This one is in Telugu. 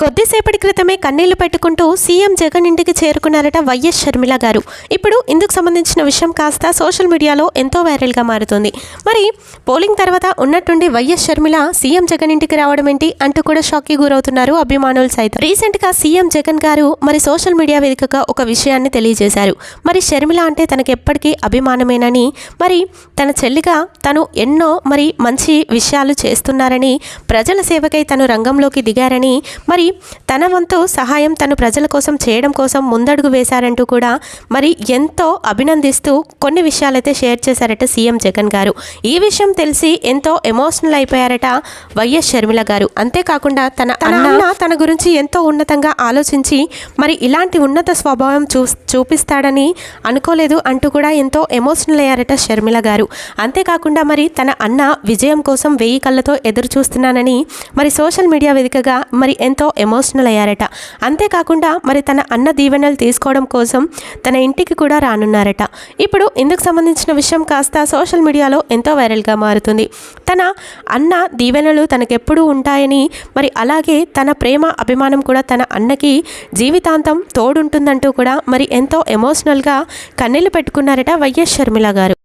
కొద్దిసేపటి క్రితమే కన్నీళ్ళు పెట్టుకుంటూ సీఎం జగన్ ఇంటికి చేరుకున్నారట వైఎస్ షర్మిల గారు. ఇప్పుడు ఇందుకు సంబంధించిన విషయం కాస్త సోషల్ మీడియాలో ఎంతో వైరల్గా మారుతుంది. మరి పోలింగ్ తర్వాత ఉన్నట్టుండి వైఎస్ షర్మిల సీఎం జగన్ ఇంటికి రావడం ఏంటి అంటూ కూడా షాక్కి గురవుతున్నారు అభిమానులు సైతం. రీసెంట్గా సీఎం జగన్ గారు మరి సోషల్ మీడియా వేదికగా ఒక విషయాన్ని తెలియజేశారు. మరి షర్మిల అంటే తనకు ఎప్పటికీ అభిమానమేనని మరి తన చెల్లిగా తను ఎన్నో మరి మంచి విషయాలు చేస్తున్నారని ప్రజల సేవకై తను రంగంలోకి దిగారని మరి తన వంతు సహాయం తను ప్రజల కోసం చేయడం కోసం ముందడుగు వేశారంటూ కూడా మరి ఎంతో అభినందిస్తూ కొన్ని విషయాలైతే షేర్ చేశారట సీఎం జగన్ గారు. ఈ విషయం తెలిసి ఎంతో ఎమోషనల్ అయిపోయారట వైఎస్ షర్మిల గారు. అంతేకాకుండా తన అన్న తన గురించి ఎంతో ఉన్నతంగా ఆలోచించి మరి ఇలాంటి ఉన్నత స్వభావం చూ చూపిస్తాడని అనుకోలేదు అంటూ కూడా ఎంతో ఎమోషనల్ అయ్యారట షర్మిల గారు. అంతేకాకుండా మరి తన అన్న విజయం కోసం వెయ్యి కళ్ళతో ఎదురు చూస్తున్నానని మరి సోషల్ మీడియా వేదికగా మరి ఎంతో ఎమోషనల్ అయ్యారట. అంతేకాకుండా మరి తన అన్న దీవెనలు తీసుకోవడం కోసం తన ఇంటికి కూడా రానున్నారట. ఇప్పుడు ఇందుకు సంబంధించిన విషయం కాస్త సోషల్ మీడియాలో ఎంతో వైరల్గా మారుతుంది. తన అన్న దీవెనలు తనకెప్పుడూ ఉంటాయని మరి అలాగే తన ప్రేమ అభిమానం కూడా తన అన్నకి జీవితాంతం తోడుంటుందంటూ కూడా మరి ఎంతో ఎమోషనల్గా కన్నీళ్ళు పెట్టుకున్నారట వైఎస్ షర్మిల గారు.